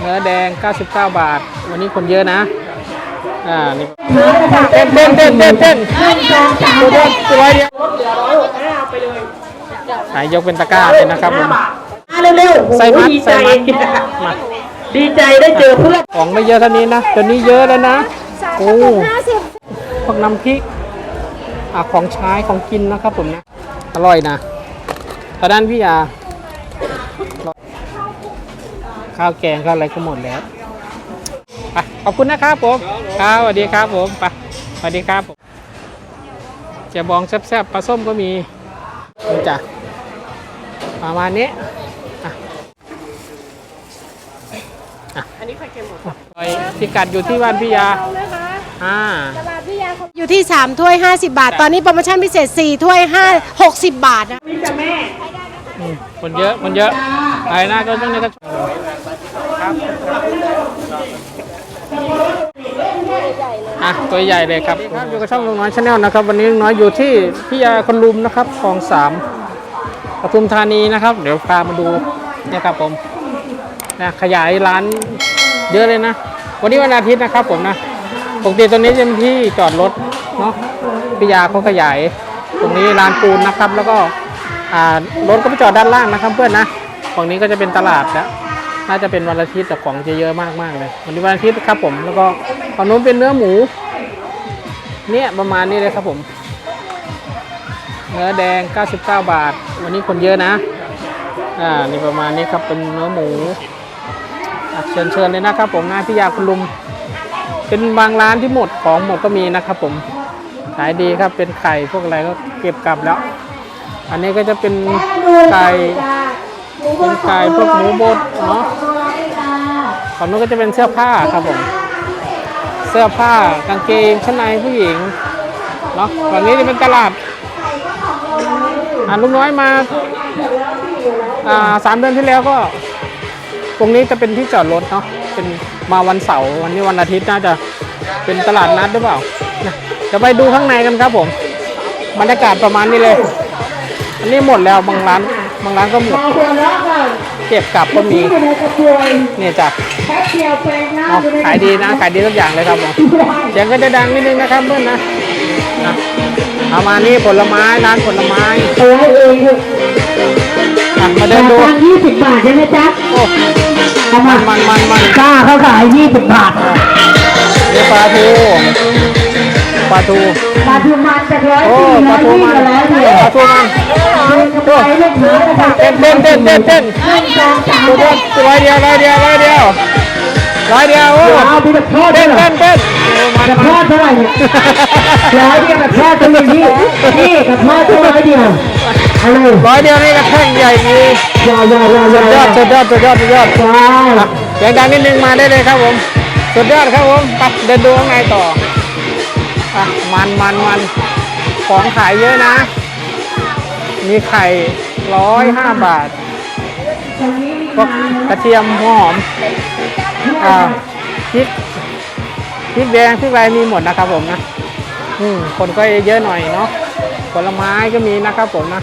เนื้อแดง 99 บาท วันนี้คนเยอะนะ อ่า นี่เต้นเต้นเต้นเต้นเต้นตัวเดียวตัวเดียวไหนยกเป็นตะกร้าเลยนะครับผมมาเร็วๆใส่มัดใส่มัดมาดีใจได้เจอเพื่อน ของไม่เยอะเท่านี้นะตัวนี้เยอะแล้วนะโอ้พวกน้ำพริกอะของใช้ของกินนะครับผมนะ อร่อยนะตอนนั้นพี่ยา ข้าวแกงข้าวอะไรก็หมดแล้วไปขอบคุณนะครับผมครับสวัสดีครับผมไปสวัสดีครับผมเจะบองแซ่บๆปลาส้มก็มีนี่จ้ะประมาณนี้อะอันนี้ไข่เค็มหมดไปพิกัดอยู่ที่บ้านพี่ยาอ่าอยู่ที่ 3 ถ้วย 50 บาท ตอนนี้โปรโมชั่นพิเศษ 4 ถ้วย 5 60 บาทนะนี่จะแม่อืมคนเยอะ คนเยอะไปหน้าก็ต้องนี้ก็ครับ อะตัวใหญ่เลยครับครับอยู่กับช่องลุงน้อยชาแนลนะครับ วันนี้ลุงน้อยอยู่ที่พี่ยาคนลุมนะครับคลองสามปทุมธานีนะครับ เดี๋ยวพามาดูเนี่ยครับผมนะขยายร้านเยอะเลยนะ วันนี้วันอาทิตย์นะครับผมนะปกติตรงนี้จะเป็นที่จอดรถเนาะพี่ยาเขาขยาย ตรงนี้ลานปูนนะครับ แล้วก็อ่ารถก็ไปจอดด้านล่างนะครับ เพื่อนนะฝั่งนี้ก็จะเป็นตลาดแล้วน่าจะเป็นวันอาทิตย์แต่ของจะเยอะมากมากๆเลย วันนี้วันอาทิตย์ครับผมแล้วก็ ฝั่งนู้นเป็นเนื้อหมู เนี่ยประมาณนี้เลยครับผม เนื้อแดง 99 บาท วันนี้คนเยอะนะ อ่า นี่ประมาณนี้ครับเป็นเนื้อหมูเชิญเชิญเลยนะครับผมนพี่ยาคุณลุมเป็นบางร้านที่หมดของหมดก็มีนะครับผมขายดีครับเป็นไข่พวกอะไรก็เก็บกลับแล้ว อันนี้ก็จะเป็นไก่เป็นไก่พวกหมูบดเนาะฝั่งนู้นก็จะเป็นเสื้อผ้าครับผม สื้อผ้ากางเกงชั้นในผู้หญิงเนาะฝั่งนี้จะเป็นตลาดอ่าลุงน้อยมาอ่าสามเดือนที่แล้วก็ ตรงนี้จะเป็นที่จอดรถเนาะเป็นมาวันเสาร์วันนี้วันอาทิตย์น่าจะเป็นตลาดนัดหรือเปล่าจะไปดูข้างในกันครับผมบรรยากาศประมาณนี้เลย อันนี้หมดแล้วบางร้านบางร้านก็หมดเก็บกลับก็มีเนี่ยจ้ะ เนาะขายดีนะขายดีทุกอย่างเลยครับผมเสียงก็จะดังนิดนึงนะครับเพื่อนนะนะเอามานี่ผลไม้ร้านผลไม้โอ้ยเองอะมาเดินดูพันยี่สิบบาทใช่ไหมจ๊ะโอ้มันมันมันมันกล้าเขาขายยี่สิบบาทนี่ปลาทูปลาทูปลาทูมันจากร้อยโอ้สี่ปร้ลาอยทูยี่มันกับร้อยเดียวปลาทูมันโอ้ยลูกค้านะคะเต้นเต้นเต้นเต้นเต้นหนึ่งสองสามตัวเดียวร้อยเดียวร้อยเดียวร้อยเดียว ร้อยเดียวโอ้เดี๋ยวเอาไปแบบทอดเต้ได้นเหรอเต้นเต้นโอ้มันแบบทมัอนดเท่าไหร่เนี่ยร้อยเดียวแบบทอดเท่าไหร่นี่นี่แบบทอดเท่าร้อยเดียวเอาเลยร้อยเดียวนี่กระแท่งใหญ่ดียาวยาวยาวยาวยอดสุดยอดสุดยอดสุดยอดว้าวเสียงดังนิดนึงมาได้เลยครับผมสุดยอดครับผมไปเดินดูข้างในต่ออะมันมันมันของขายเยอะนะ มีไข่ร้อยห้าบาทพวกกระเทียมหัวหอม อ่าพริกพริกแดงพริกอะไรมีหมดนะครับผมนะอืมคนก็เยอะหน่อยเนาะผลไม้ก็มีนะครับผมนะ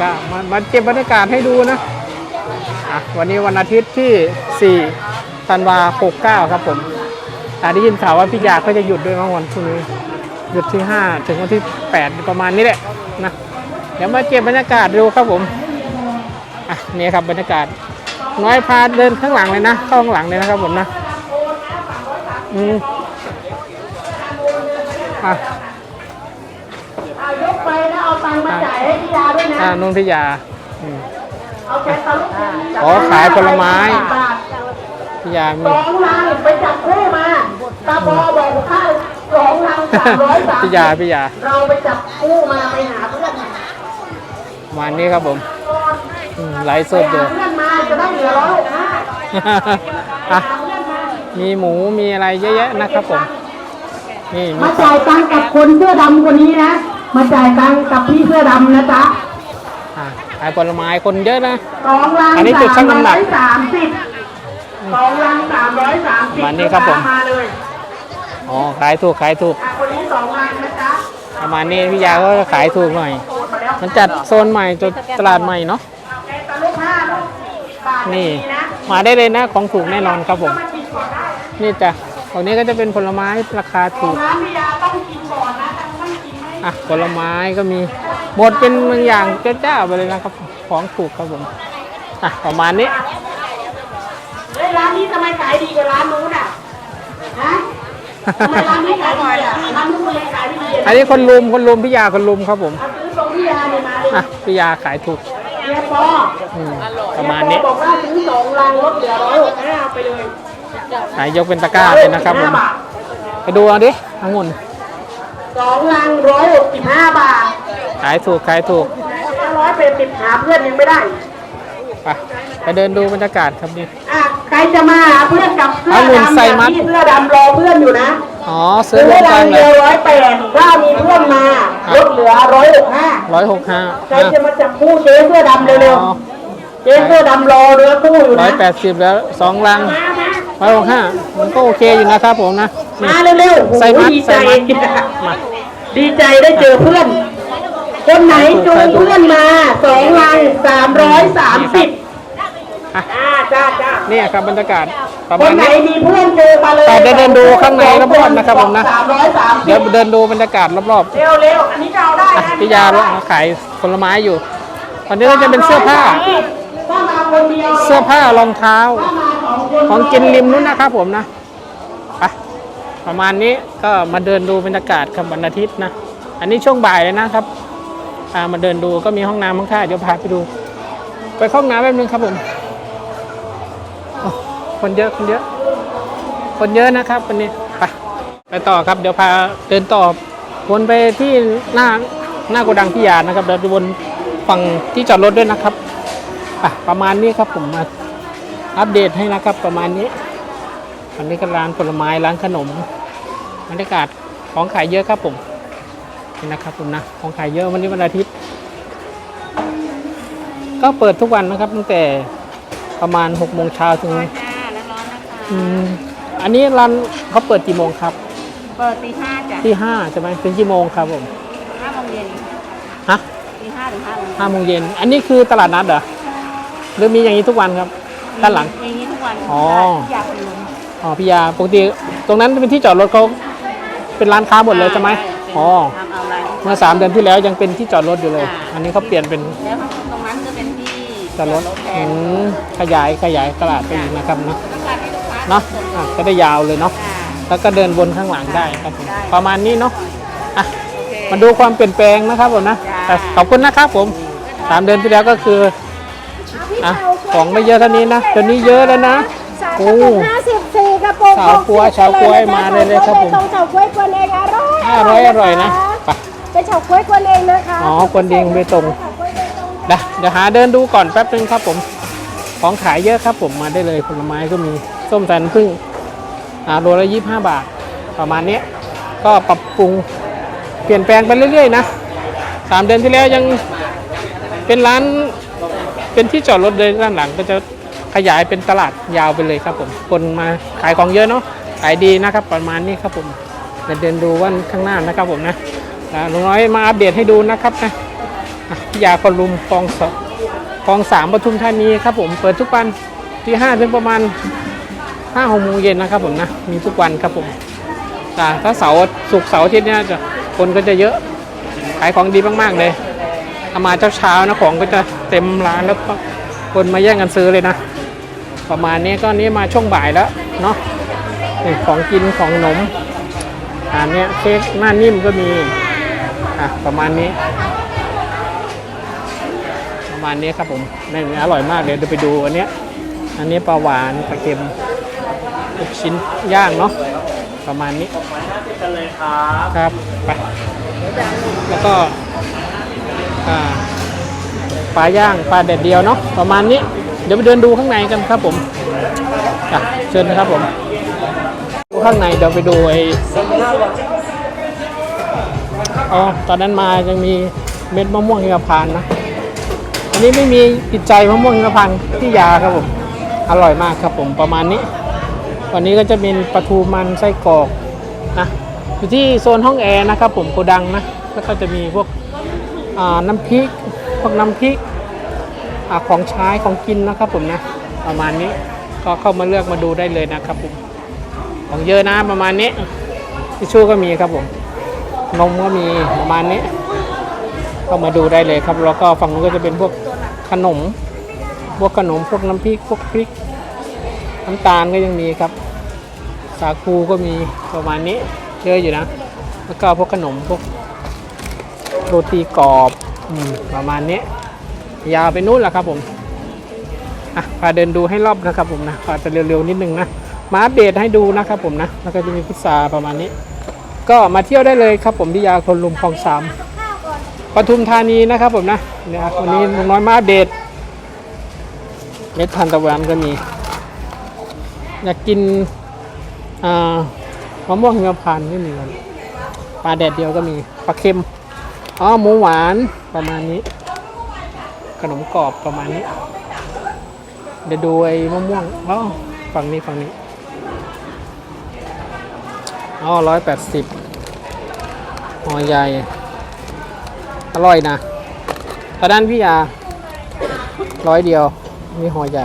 ก็มามาเก็บบรรยากาศให้ดูนะอะวันนี้วันอาทิตย์ที่4ธันวาคม69 ครับผมอ่าได้ยินข่าวว่าพี่ยาเขาจะหยุดด้วยมั้งวันพรุ่งนี้หยุดที่ 5 ถึงวันที่ 8 ประมาณนี้แหละนะเดี๋ยวมาเก็บบรรยากาศดูครับผมอะนี่ครับบรรยากาศ น้อยพาเดินข้างหลังเลยนะเข้าข้างหลังเลยนะครับผมนะอืมอะเอายกไปแล้วเอาตังค์มาจ่ายให้พี่ยาด้วยนะอ่านุ่นพี่ยาอืมเอาแกงตะลุกนี้อ๋อขายผลไม้บาทพี่ยาสมีองลังไปจับคู่มาตาบอบอกข้าวสองลังสามร้อยสามพี่ยาพี่ยาเราไปจับคู่มาไปหาเพื่อนประมาณนี้ครับผม อืมไลฟ์สไปดอยู่หาเพื่อนมาจะได้เหลือร้อยหกห้าอะมีหมูมีอะไรเยอะแยะนะครับผมนี่มีมาจ่ายตังค์กับคนเสื้อดำคนนี้นะ มาจ่ายตังค์กับพี่เสื้อดำนะจ๊ะอะขายผลไม้คนเยอะนะ สองลังอันนี้จุดชั่งน้ำหนักสามสิบสองลังสามร้อยสามสิบมานี่ครับผม มาเลยอ๋อขายถูกขายถูก อะคนนี้สองลังนะจ๊ะประมาณนี้พี่ยาก็ขายถูกหน่อย โอนมาแล้วมันจัดโซนใหม่จุดตลาดใหม่เนาะ นี่ดีนะมาได้เลยนะของถูกแน่นอนครับผม นี่จ้ะตรงนี้ก็จะเป็นผลไม้ราคาถูกอะผลไม้ก็มีหมดเป็นบางอย่างเจ้าๆไปเลยนะครับ ของถูกครับผมอะประมาณนี้เฮ้ยร้านนี้ทำไมขายดีกว่าร้านนู้นอะฮะทำไมร้านนี้ขายดีอะร้านนู้นทำไมขายไม่ดีอันนี้คนลุมคนลุมพี่ยาคนลุมครับผมเอาซื้อตรงที่ยาเนี่ยมาเลยอะพี่ยาขายถูกเฮียปออืมประมาณนี้เฮียปอบอกว่าซื้อสองลังลดเหลือร้อยหกห้าเอาไปเลยขายยกเป็นตะกร้าเลยนะครับผมห้าาทไปดูเอาดิองุ่นสองลังร้อยหกสิบห้าบาท ขายถูกขายถูกถ้าร้อยเป็นสิบหาเพื่อนยังไม่ได้ ไปไปเดินดูบรรยากาศครับนี่อะใครจะมาหาเพื่อนกับเสื้อองุ่นดำใส่แบบมัดที่เสื้อดำรอเพื่อนอยู่นะอ๋อซื้อซื้อรวมลักังนเลเดียยวร้อยแปดถ้ามีเพื่อนมาลดเหลือร้อยหกห้าร้อยหกห้าใครจะมาจับคู่เจ๊เสื้อดำเร็วๆเจ๊เสื้อดำรอเรือคู่อยู่ร้อนะยแปดสิบแล้วสองลังมามาร้อยหกห้ามันก็โอเคอยู่นะครับผมนะนี่มาเร็วๆโอ้โหใส่มัดดีใส่ใจมัดมาดีใจได้เจอเพื่อน คนไหนจูงเพื่อนมาสองลังสามร้อยสามสิบอะ อ่าจ้าจ้าเนี่ยครับบรรยากาศประคมานณไหนนี้ มีเพื่อนเจอมาเลยแต่เดินดูข้างในรอบๆนะครับผมนะ สามร้อยสามสิเดี๋ยวบเดินดูบรรยากาศรอบเร็วเร็วๆอันนี้เราได้ๆอะนะพี่ยาขายผลไม้อยู่ ตอนนี้ก็จะเป็นเสื้อผ้า ถ้ามาคนเดียวเสื้อผ้ารองเท้า ถ้ามาสองคนของกินริมนู้นนะครับผมนะไปประมาณนี้ก็มาเดินดูบรรยากาศครับวันอาทิตย์นะ อันนี้ช่วงบ่ายเลยนะครับ อ่ามาเดินดูก็มีห้องน้ำห้องท่าเดี๋ยวพาไปดู ไปห้องน้ำแป๊บนึงครับผมคนเยอะคนเยอะ คนเยอะนะครับวันนี้ไปไปต่อครับ เดี๋ยวพาเดินต่อวนไปที่หน้าหน้าโกดังพิยานะครับเดี๋ยววนฝั่งที่จอดรถด้วยนะครับอะประมาณนี้ครับผมมาอัปเดตให้นะครับประมาณนี้อันนี้ก็ร้านผลไม้ร้านขนมบรรยากาศของขายเยอะครับผม นี่นะครับผมนะของขายเยอะวันนี้วันอาทิตย์ ก็เปิดทุกวันนะครับ ตั้งแต่ประมาณ6กโมงเช้าถึงอืมอันนี้ร้านเขาเปิดกี่โมงครับเปิดตีห้าจ้ะที่ห้าใช่ไหมถึงกี่โมงครับผมห้าโมงเย็นฮะตีห้าถึงห้าโมงห้าโมงเย็นอันนี้คือตลาดนัดเหรอหรือมีอย่างนี้ทุกวันครับ ด้านหลัง อย่างนี้ทุกวันอ๋อ อยากลงอ๋อพี่ยาปกติตรงนั้นเป็นที่จอดรถเขาเป็นร้านค้าหมดเลยใช่ไหมอ๋อทำ เอาอะไรเมื่อสามเดือนที่แล้วยังเป็นที่จอดรถอยู่เลย อันนี้เขาเปลี่ยนเป็นแล้วตรงนั้นจะเป็นที่จอดรถแทอืนมขยายขยายตลาดไปอีกนะครับเนาะต้องการให้ลูกค้าเนาะอะก็ได้ยาวเลยเนาะอ่าแล้วก็เดินวนข้างหลังได้ครับผมได้ประมาณนี้เนาะอะโอเคมาดูความเปลี่ยนแปลงนะครับผมนะจ้าแต่ขอบคุณนะครับผมสามเดือนที่แล้วก็คืออะของไม่เยอะเท่านี้นะตอนนี้เยอะแล้วนะโอ้ห้าสิบสี่กระปุกเฉาก๊วยเฉาก๊วยมาเลยเลยครับผมตรงเฉาก๊วยกวนเองอร่อยอร่อยอร่อยนะไป เป็นเฉาก๊วยกวนเองนะคะอ๋อคนเดียงเบตงเดี๋ยวเดี๋ยวหาเดินดูก่อนแป๊บนึงครับผม ของขายเยอะครับผมมาได้เลยผลไม้ก็มีส้มสายน้ำผึ้งอ่าโลละยี่ห้าบาท ประมาณเนี้ยก็ปรับปรุงเปลี่ยนแปลงไปเรื่อยๆนะสามเดือนที่แล้วยังเป็นร้านเป็นที่จอดรถเลยด้านหลังก็จะขยายเป็นตลาดยาวไปเลยครับผม คนมาขายของเยอะเนาะขายดีนะครับประมาณนี้ครับผมเดินเดินดูวันข้างหน้านะครับผมนะ อ่าลุงน้อยมาอัปเดตให้ดูนะครับนะยาคนลุมคลองสคลองสามปทุมธานีครับผมเปิดทุกวันที่ห้าถึงประมาณห้าหกโมงเย็นนะครับผมนะมีทุกวันครับผมแต่ถ้าเสาร์ศุกร์เสาร์อาทิตย์เนี่ยจะคนก็จะเยอะขายของดีมากๆเลยถ้ามาเช้าๆนะของก็จะเต็มร้านแล้วก็คนมาแย่งกันซื้อเลยนะ ประมาณนี้ก็นี้มาช่วงบ่ายแล้วเนาะของกินของขนมอันนี้เค้กหน้านิ่มก็มี อะประมาณนี้ ประมาณนี้ครับผมนี่อร่อยมากเลยเดี๋ยวไปดูอันเนี้ยอันนี้ปลาหวานปลาเค็มลูกชิ้นย่างเนาะประมาณนี้ครับไปแล้วก็อ่าปลาย่างปลาแดดเดียวเนาะประมาณนี้ เดี๋ยวไปเดินดูข้างในกันครับผมอะเชิญนะครับผมดูข้างในเดี๋ยวไปดูไอ้ อ๋อตอนนั้นมายังมีเม็ดมะม่วงหิมพานต์นะ อันนี้ไม่มีติดใจมะม่วงหิมพานต์ที่ยาครับผม อร่อยมากครับผมประมาณนี้ วันนี้ก็จะเป็นปลาทูมันไส้กรอกนะอยู่ที่โซนห้องแอร์นะครับผมโกดังนะ แล้วก็จะมีพวกน้ำพริก พวกน้ำพริกอของใช้ของกินนะครับผมนะ ประมาณนี้ก็เข้ามาเลือกมาดูได้เลยนะครับผม ของเยอะนะประมาณนี้ทิชชู่ก็มีครับผม นมก็มีประมาณนี้ก็มาดูได้เลยครับ แล้วก็ฝั่งนู้นก็จะเป็นพวกขนม พวกขนมพวกน้ำพริกพวกพริก น้ำตาลก็ยังมีครับ สาคูก็มีประมาณนี้เยอะอยู่นะ แล้วก็พวกขนมพวกโรตีกรอบอประมาณนี้ยาวไปนู่นแหละครับผมอะพาเดินดูให้รอบนะครับผมนะอาจจะเร็วๆนิดนึงนะมาอัปเดตให้ดูนะครับผมนะ แล้วก็จะมีพุทราประมาณนี้ ก็มาเที่ยวได้เลยครับผมที่ยาคนลุมคลองสามปทุมธานีนะครับผมนะเนี่ยวันนี้ลุงน้อยมาอัปเดเม็ดทานตะวันก็มี อยากกินมะม่วงหิมพานต์ก็มีครับปลาแดดเดียวก็มีปลาเค็มอ๋อหมูหวานประมาณนี้ ขนมกรอบประมาณนี้ เดี๋ยวดูไอ้มะม่วงอ๋อฝั่งนี้ฝั่งนี้ อ๋อร้อยแปดสิบหอใหญ่ อร่อยนะตอนนั้นพี่ยาร้อยเดียว มีหอใหญ่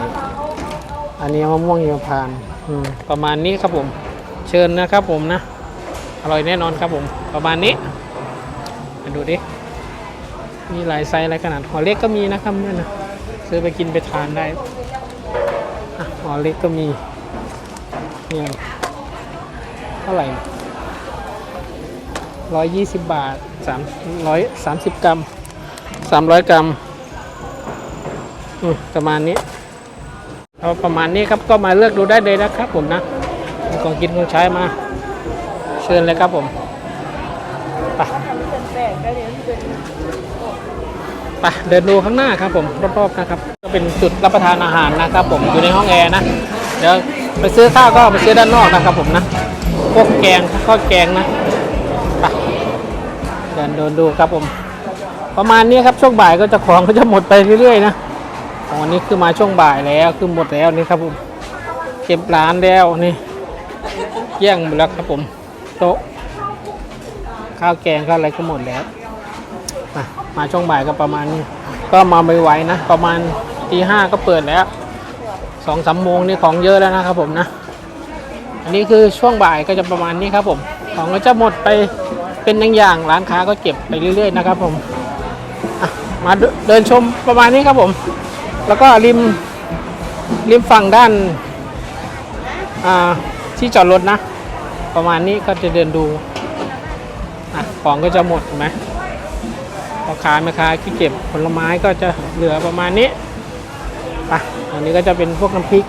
อันนี้มะม่วงหิมพานอืมประมาณนี้ครับผม เชิญนะครับผมนะ อร่อยแน่นอนครับผม ประมาณนี้มาดูดิ มีหลายไซส์หลายขนาดหอเล็กก็มีนะครับเนี่ยนะ ซื้อไปกินไปทานได้อหอเล็กก็มีเนี่ยเท่าไหร่ ร้อยยี่สิบบาทสามร้อยสามสิบกรัมสามร้อยกรัมประมาณนี้เอาประมาณนี้ครับก็มาเลือกดูได้เลยนะครับผมนะของกินของใช้มา เชิญเลยครับผมไปไปเดินดูข้างหน้าครับผมรอบๆนะครับ ก็เป็นจุดรับประทานอาหารนะครับ ผมอยู่ในห้องแอร์นะเดี๋ยวไปซื้อข้าวก็ไปซื้อด้านนอกนะครับผมนะพวกแกงข้าวแกงนะ ดินเดินดูครับผม ประมาณนี้ครับช่วงบ่ายก็จะของก็จะหมดไปเรื่อยๆนะของวันนี้คือมาช่วงบ่ายแล้วคือหมดแล้วนี่ครับผม เก็บร้านแล้วนี่เกี้ยงหมดแล้วครับผม โต๊ะข้าวแกงข้าวอะไรก็หมดแล้วมามาช่วงบ่ายก็ประมาณนี้ ก็มาไม่ไหวนะ ประมาณตีห้าก็เปิดแล้วสองสามโมงนี่ของเยอะแล้วนะครับผมนะ อันนี้คือช่วงบ่ายก็จะประมาณนี้ครับผม ของก็จะหมดไป เป็นอย่างร้านค้าก็เก็บไปเรื่อย ๆ นะครับ ผมมาเดินชมประมาณนี้ครับผม แล้วก็ริมริมฝั่งด้านาที่จอดรถนะ ประมาณนี้ก็จะเดินดูอของก็จะหมดเห็นไหมพ่อค้าแม่ค้าที่เก็บผลไม้ก็จะเหลือประมาณนี้ไปอันนี้ก็จะเป็นพวกน้ำพริก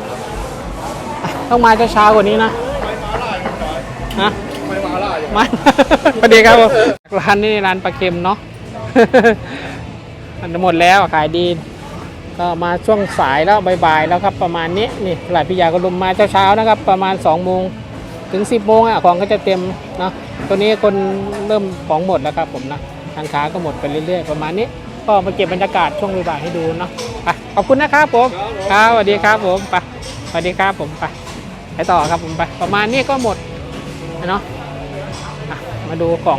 ต้องมาเช้าๆกว่านี้นะฮะ ม่มาล่ะไม่สวัสดีครับผมร้านนี้ร้านปลาเค็มเนาะมันหมดแล้วขายดี ก็มาช่วงสายแล้วบ่ายๆแล้วครับประมาณนี้นี่ตลาดพิยาก็ลุมมาเช้าๆนะครับ ประมาณ2โมงถึง 10โมงอะของก็จะเต็มเนาะตัวนี้คนเริ่มของหมดแล้วครับผมนะทางค้าก็หมดไปเรื่อยๆ ประมาณนี้ ก็มาเก็บบรรยากาศช่วงบ่ายให้ดูเนาะไปขอบคุณนะครับผมครับสวัสดีครับผมไปสวัสดีครับผมไปไปต่อครับผมไป ประมาณนี้ก็หมดเนาะ มาดูของ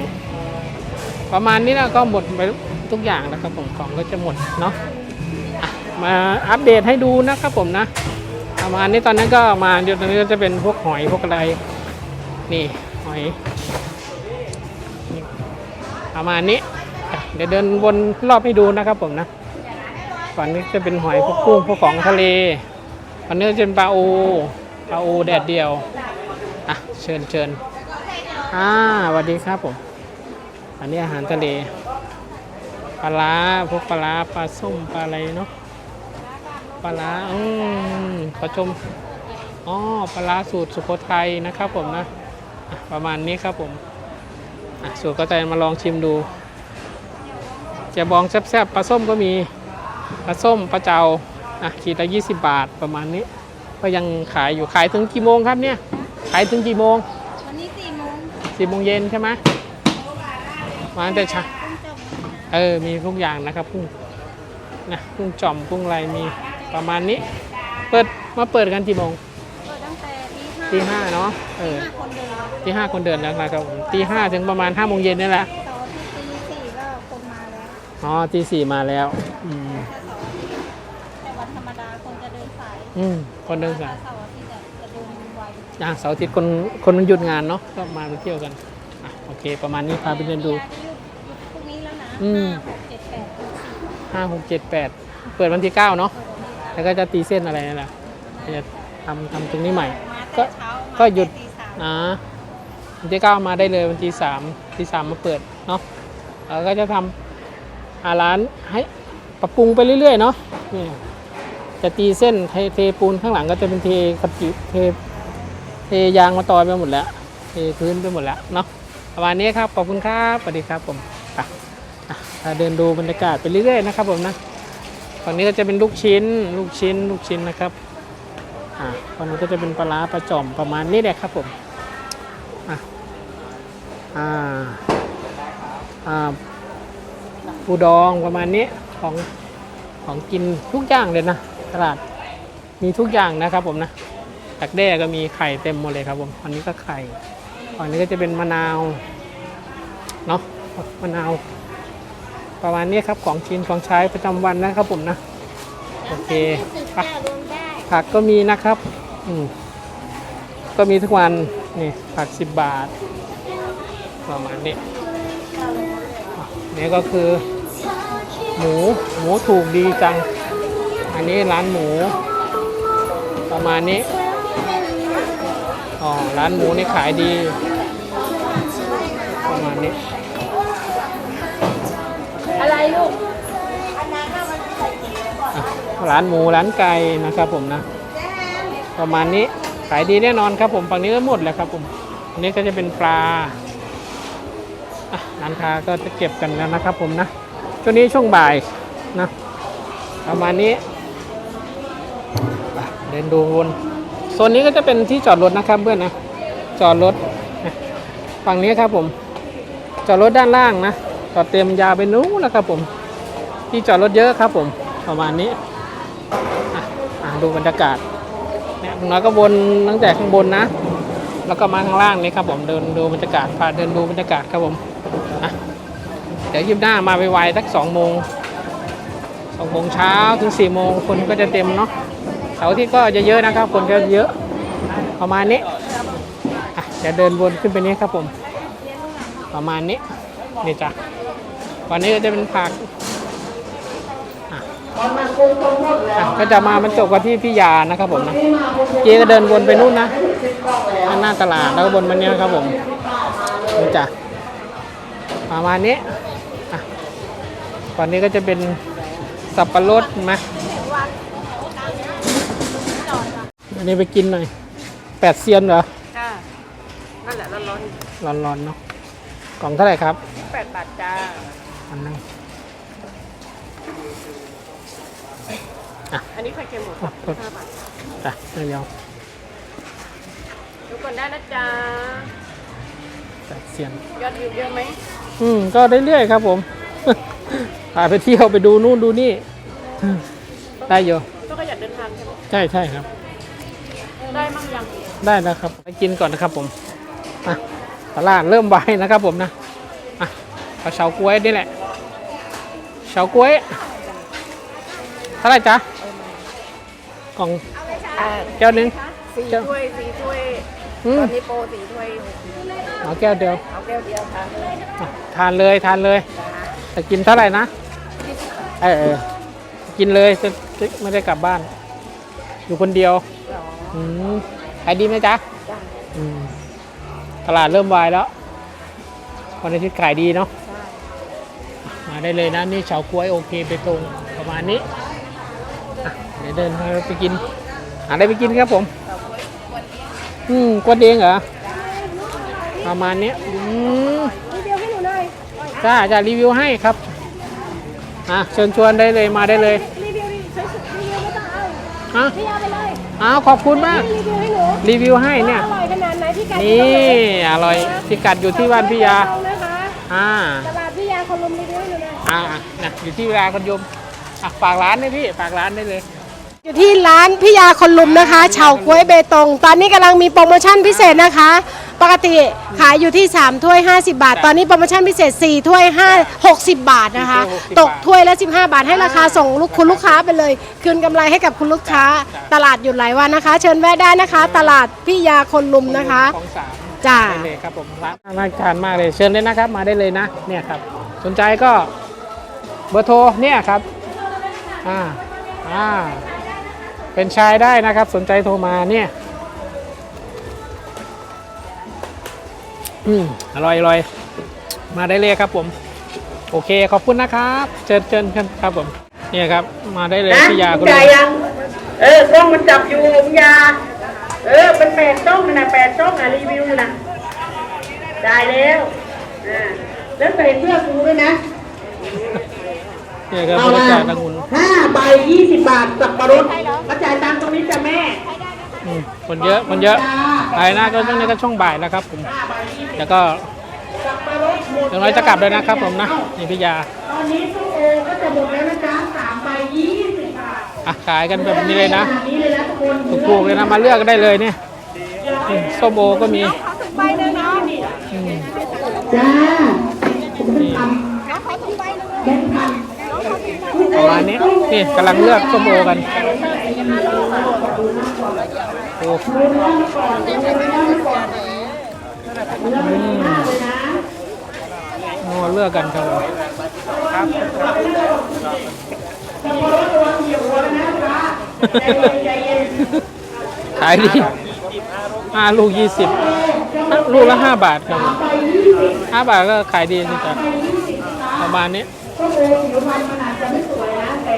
ประมาณนี้นะก็หมดไปทุกอย่างแล้วครับผมของก็จะหมดเนาะะมาอัปเดตให้ดูนะครับผมนะประมาณนี้ตอนนั้นก็มาเดี๋ยวตอนนี้ก็จะเป็นพวกหอยพวกอะไร นี่หอยประมาณนี้ เดี๋ยวเดินวนรอบให้ดูนะครับผมนะฝั่งนี้จะเป็นหอยพวกกุ้งพวกของทะเลฝั่งนี้จะเป็นปลาโอปลาโอแดดเดียวอะเชิญเชิญ อ่าสวัสดีครับผม อันนี้อาหารทะเล ปลาร้าพวกปลาร้าปลาส้มปลาอะไรเนาะ ปลาร้าอืมขอชมอ๋อปลาร้าสูตรสุโขทัยนะครับผมนะ ประมาณนี้ครับผมสูตรก็จะมาลองชิมดูเจะบองแซ่บๆ ปลาส้มก็มี ปลาส้ม ปลาเจ้าอะขีดละ20บาทประมาณนี้ ก็ยังขายอยู่ ขายถึงกี่โมงครับเนี่ย ขายถึงกี่โมง มงสี่โมงเย็นใช่ไหมมาตั้งแต่เช้าเออ มีทุกอย่างนะครับกุ้งนะกุ้งจ่อมกุ้งอะไรมีประมาณนี้ เปิดมาเปิดกันกี่โมงเปิดตั้งแต่ตีตีห้าเนาะเออห้าคนเดินตีห้าคนเดินแล้วนะครับผมตีห้าถึงประมาณห้าโมงเย็นนี่แหละต่อที่ตีสี่ก็คนมาแล้วอ๋อตีสี่มาแล้วอืมแต่วันธรรมดาคนจะเดินสายอืมคนเดินสาย ไวอะเสาร์อาทิตย์คนคนมันหยุดงานเนาะก็มาเที่ยวกันอะโอเค ประมาณนี้พาไปเดินดูยาหยุดหยุดพรุ่งนี้แล้วนะอืม ห้าหกเจ็ดแปดเก้าสิบห้าหกเจ็ดแปดเปิดวันที่เก้าเนาะแล้วก็จะตีเส้นอะไรนั่นแหละจะทำทำตรงนี้ใหม่ มาก็ แต่เช้ามาก็หยุด แต่ตีสามอ่าวันที่เก้ามาได้เลยวันที่สามที่สามมาเปิดเนาะแล้วก็จะทำอาร้านให้ปรับปรุงไปเรื่อยๆเนาะนี่จะตีเส้นเทเทปูนข้างหลังก็จะเป็นเทกระจิเท เทยางมาต่อไปหมดแล้วเทพื้นไปหมดแล้วเนาะประมาณนี้ครับขอบคุณครับสวัสดีครับผมไปเดินดูบรรยากาศไปเรื่อยๆนะครับผมนะฝั่งนี้ก็จะเป็นลูกชิ้น ลูกชิ้น ลูกชิ้นนะครับอ่าฝั่งนี้ก็จะเป็นปลาปลาจอมประมาณนี้แหละครับผมอะอ่าอ่าปูดองประมาณนี้ของของกินทุกอย่างเลยนะตลาดมีทุกอย่างนะครับผมนะ ตักแด้ก็มีไข่เต็มหมดเลยครับผมอันนี้ก็ไข่อันนี้ก็จะเป็นมะนาวเนาะมะนาว ประมาณนี้ครับของกินของใช้ประจำวันนะครับผมนะโอเคไปผักก็มีนะครับอืมก็มีทุกวันนี่ผักสิบบาท ประมาณนี้อะนี่ก็คือ หมูหมูถูกดีจัง อันนี้ร้านหมู ประมาณนี้อ๋อ ร้านหมูนี่ขายดี ประมาณนี้ อะไรลูกอะร้านหมูร้านไก่นะครับผมนะ ประมาณนี้ขายดีแน่นอนครับผมฝั่งนี้ก็หมดแล้วครับผมอันนี้ก็จะเป็นปลาอะร้านค้าก็จะเก็บกันแล้วนะครับผมนะช่วงนี้ช่วงบ่ายนะประมาณนี้ไปเดินดูวนโซ นนี้ก็จะเป็นที่จอดรถนะครับเพื่อนนะจอดรถนะฝั่งนี้ครับผม จอดรถด้านล่างนะจอดเต็มยาวไปนู้นนะครับผม ที่จอดรถเยอะครับผม ประมาณนี้อะดูบรรยากาศเนี่ยน้อยก็วนตั้งแต่ข้างบนนะ แล้วก็มาข้างล่างนี่ครับผมเดินดูบรรยากาศพาเดินดูบรรยากาศครับผมเดี๋ยวยิบหน้ามาไวๆสักสองโมงสองโมงเช้าถึงสี่โมงคนก็จะเต็มเนาะ สาร์ที่ก็จะเยอะนะครับคนก็เยอะประมาณนี้อะเดินวนขึ้นไปนี้ครับผม ประมาณนี้นี่จ้ะวันนี้ก็จะเป็นผักก็จะมาบรรจบกันที่พี่ยานะครับผมนะเจ๊ก็เดินวนไปนู่นนะข้างหน้าตลาดแล้วก็บนมันเนี้ยครับผมนี่จ้ะประมาณนี้อะตอนนี้ก็จะเป็นสับปะรดไหม อันนี้ไปกินหน่อยแปดเซียนเหรอจ้านั่นแหละร้อนร้อนๆเนาะกล่องเท่าไหร่ครับๆแปดบาทจ้าอันนึงอันนี้ไข่เค็มหมดครับห้าบาทจ้ะเดียวดูก่อนได้นะจ๊ะแปดเซียน ยอดวิวเยอะไหมอืมก็เรื่อยๆครับผม พาไปเที่ยวไปดูนู่นดูนี่ ได้อยู่ ต้องขยันเดินทางใช่ไหมใช่ใช่ครับได้มั่งยัง ได้แล้วครับไปกินก่อนนะครับผมอะตลาดเริ่มไวนะครับผมนะอะเอาเฉาก๊วยนี่แหละเฉาก๊วยเท่าไหร่จ๊ะกล่องแก้วหนึง สี่ถ้วยสี่ถ้วยอืตมอนนี้โปรสี่ถ้วยเอาแก้วเดียวเอาแก้วเดียวค่ะอะทานเลยทานเลยจะกินเท่าไหร่นะเออเออกินเลยจะจะไม่ได้กลับบ้าน อยู่คนเดียวอืม ขายดีไหมจ๊ะอืมตลาดเริ่มวายแล้ววันอาทิตย์ขายดีเนาะมาได้เลยนะนี่เฉาก๊วยโอเคไปตรงประมาณนี้อะเดี๋ยวเดินไปกินหาอะไรไปกินครับผม อืมกวนเองเหรอประมาณนี้อืม รีวิวให้หนูหน่อยจ้าจะรีวิวให้ครับ อะเชิญชวนได้เลยมาได้เลยรีวิวรีวิวสวยๆรีวิวไม่ต้องเอาฮะพี่เอาไปเลย อ้าวขอบคุณมาก รีวิวให้หนูรีวิวให้เนี่ยว่าอร่อยขนาดไหนพี่ไก่นี่ อร่อยพิกัดอยู่ที่บ้านพี่ยาลองนะคะอ่า ตลาดพี่ยาคนลุมรีวิวให้หนูหน่อยอ่านะอยู่ที่เวลาคนยมอะฝากร้านเลยพี่ ฝากร้านได้เลย อยู่ที่ร้านพี่ยาคนลุมนะคะเฉาก๊วยเบตง ตอนนี้กำลังมีโปรโมชั่นพิเศษนะคะ ปกติขายอยู่ที่ 3 ถ้วย 50 บาท ตอนนี้โปรโมชั่นพิเศษ 4 ถ้วย5 60 บาทนะคะ60ตกถ้วยละ 15 บาทให้ราคาส่งลูกคุณลูกค้าไปเลย คืนกำไรให้กับคุณลูกค้า ตลาดหยุดหลายวันนะคะ เชิญแวะได้นะคะ ตลาดพี่ยาคนลุมนะคะของสามจ้าได้เลยครับผมร้านน่าทานมากเลยเชิญเลยนะครับ มาได้เลยนะเนี่ยครับ สนใจก็เบอร์โทรเนี่ยครับอ่าอ่าเป็นชายได้นะครับ สนใจโทรมาเนี่ย อืมอร่อยอร่อย มาได้เลยครับผม โอเคขอบคุณนะครับ เชิญเชิญเชิญครับผม เนี่ยครับ มาได้เลยนะพี่ยาคุณจ่ายลุงยัง เออกล้องมันจับอยู่พี่ยา เออเป็นแปดช่องนะแปดช่องอะรีวิวนะได้แล้วอ่าแล้วใส่เสื้อกูด้วยนะเนี่ยครับเอาบรรมายากาศองุ่นห้าใบยี่สิบบาทสับปะรดมาจ่ายตังค์ตรงนี้จ้ะแม่อืมคนเยอะคนเยอะไอ้หน้าก็ช่วงนี้ก็ช่วงบ่ายแล้วครับผมแล้วก็สับ ปะรดหมดเดี๋ยวน้อยจะกลับเลยนะครับผมนะนี่พี่ยาตอนนี้ส้มโอก็จะหมดแล้วนะจ๊ะสามใบยี่สิบบาทอะขายกันแบบนี้เลยนะขนาดนี้เลยนะทุกคนถูกๆเลยนะมาเลือกกันได้เลยเนี่ยอืมส้มโอก็มีอืมจ้านี่ประมาณนี้นี่กำลังเลือกส้มโอกันโอ้อืม โอ้เลือกกันครับผมขายดีห้าลูกยี่สิบลูกละห้าบาทครับผมห้าบาทก็ขายดีสิจ๊ะประมาณนี้ส้มโอผิวพรรณมันอาจจะไม่สวยนะแต่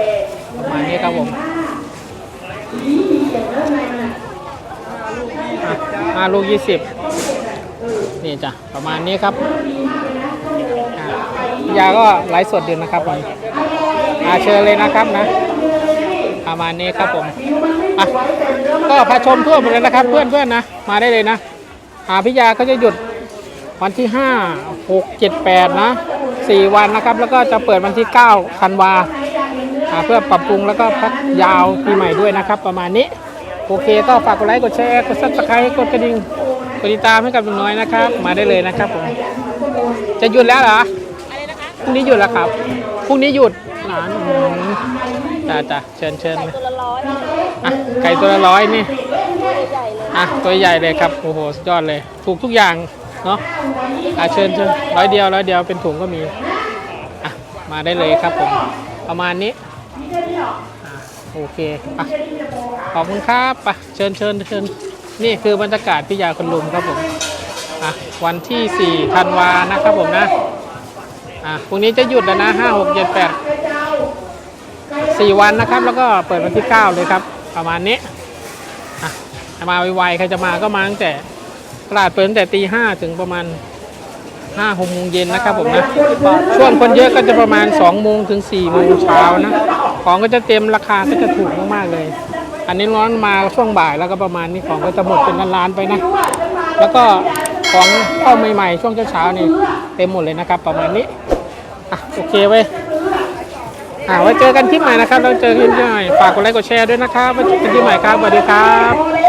ประมาณนี้ครับผมดีดีอย่างเริ่มในมันอะอะห้าลูกยี่สิบ นี่จ้ะประมาณนี้ครับยาก็ไลฟ์สดอยู่นะครับผมอาเชิญเลยนะครับนะ ประมาณนี้ครับผมอะก็พาชมทั่วหมดเลยนะครับ เพื่อนๆนะ มาได้เลยนะอาพิยาก็จะหยุดวันที่ 5 6 7 8 นะ 4 วันนะครับ แล้วก็จะเปิดวันที่9ธันวาอ่าเพื่อปรับปรุงแล้วก็พักยาวปีใหม่ด้วยนะครับ ประมาณนี้ โอเคก็ฝากกดไลค์กดแชร์กดซับสไครต์กดกระดิ่ง กดติดตามให้กับลุงน้อยนะครับ มาได้เลยนะครับผม จะหยุดแล้วเหรอพรุ่งนี้หยุดแล้วครับ พรุ่งนี้หยุดร้านอืมจ้าจ้าเชิญเชิญเลยตัวละร้อยอะไก่ตัวละร้อยนี่ ใหญ่เลยอะตัวใหญ่เลยครับโอ้โหสุดยอดเลย ถูกทุกอย่างเนาะอะเชิญเชิญร้อยเดียวร้อยเดียวเป็นถุงก็มีอะมาได้เลยครับผมประมาณนี้อะโอเคอะขอบคุณครับไปเชิญเชิญเชิญ นี่คือบรรยากาศพิยาคนลุมครับผมอะวันที่ 4 ธันวานะครับผมนะอะพรุ่งนี้จะหยุดแล้วนะ 5 6 7 8 4 วันนะครับ แล้วก็เปิดวันที่ 9 เลยครับ ประมาณนี้อะมาไวๆใครจะมาก็มาตั้งแต่ตลาดเปิดตั้งแต่ตีห้าถึงประมาณห้าหกโมงเย็นนะครับผมนะช่วงคนเยอะก็จะประมาณ2องโมงถึง4ี่โมงเช้านะ ของก็จะเต็มราคาก็จะถูกมากๆเลย อันนี้ร้อนมาช่วงบ่ายแล้วก็ประมาณนี้ของก็จะหมดเป็นล้านๆไปนะ แล้วก็ของเข้าใหม่ๆช่วงเช้าๆนี่เต็มหมดเลยนะครับ ประมาณนี้อะโอเคเว้ยอ่าไว้เจอกันคลิปใหม่นะครับเราเจอกันคลิปใหม่ฝากกดไลค์กดแชร์ด้วยนะครับไว้เจอกันคลิปใหม่ครับสวัสดีครับ